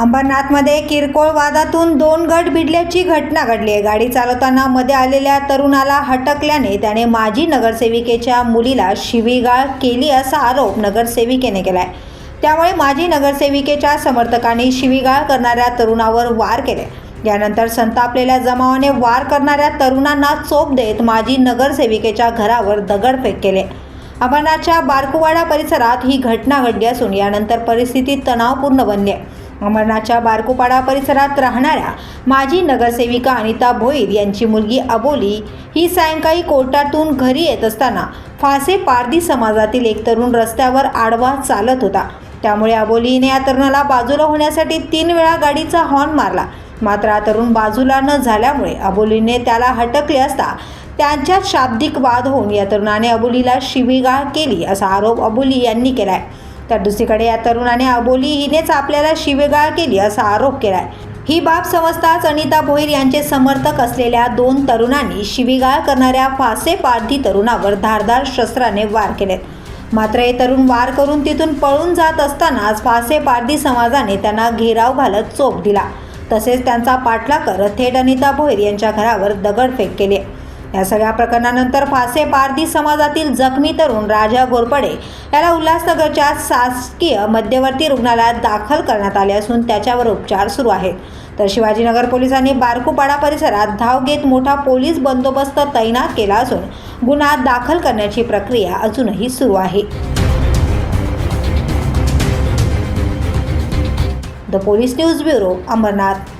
अंबरनाथमध्ये किरकोळ वादातून दोन गट भिडल्याची घटना घडली आहे. गाडी चालवताना मध्ये आलेल्या तरुणाला हटकल्याने त्याने माजी नगरसेविकेच्या मुलीला शिवीगाळ केली असा आरोप नगरसेविकेने केला आहे त्यामुळे माजी नगरसेविकेच्या समर्थकांनी शिवीगाळ करणाऱ्या तरुणावर वार केले. यानंतर संतापलेल्या जमावाने वार करणाऱ्या तरुणांना चोप देत माजी नगरसेविकेच्या घरावर दगडफेक केले. अंबरनाथच्या बारकुवाडा परिसरात ही घटना घडली असून यानंतर परिस्थिती तणावपूर्ण बनली आहे. अमरनाथच्या बारकोपाडा परिसरात राहणाऱ्या माजी नगरसेविका अनिता भोईर यांची मुलगी अबोली ही सायंकाळी कोर्टातून घरी येत असताना फासे पारधी समाजातील एक तरुण रस्त्यावर आडवा चालत होता. त्यामुळे अबोलीने या तरुणाला बाजूला होण्यासाठी तीन वेळा गाडीचा हॉर्न मारला. मात्र हा तरुण बाजूला न झाल्यामुळे अबोलीने त्याला हटकले असता त्यांच्यात शाब्दिक वाद होऊन या तरुणाने अबोलीला शिवीगाळ केली असा आरोप अबोली यांनी केला आहे तर दुसरीकडे या तरुणाने अबोली हिनेच आपल्याला शिवेगाळ केली असा आरोप केलाय. ही बाब समजताच अनिता भोईर यांचे समर्थक असलेल्या दोन तरुणांनी शिवीगाळ करणाऱ्या फासे पारधी तरुणावर धारदार शस्त्राने वार केलेत. मात्र हे तरुण वार करून तिथून पळून जात असतानाच फासे पारधी समाजाने त्यांना घेराव घालत चोप दिला. तसेच त्यांचा पाठला करत थेट अनिता भोईर यांच्या घरावर दगडफेक केली. या सगळ्या प्रकरणानंतर फासे पारधी समाजातील जखमी तरुण राजा घोरपडे याला उल्हासनगरच्या शासकीय मध्यवर्ती रुग्णालयात दाखल करण्यात आले असून त्याच्यावर उपचार सुरू आहेत. तर शिवाजीनगर पोलिसांनी बारकुपाडा परिसरात धाव घेत मोठा पोलीस बंदोबस्त तैनात केला असून गुन्हा दाखल करण्याची प्रक्रिया अजूनही सुरू आहे. The police news bureau Amarnath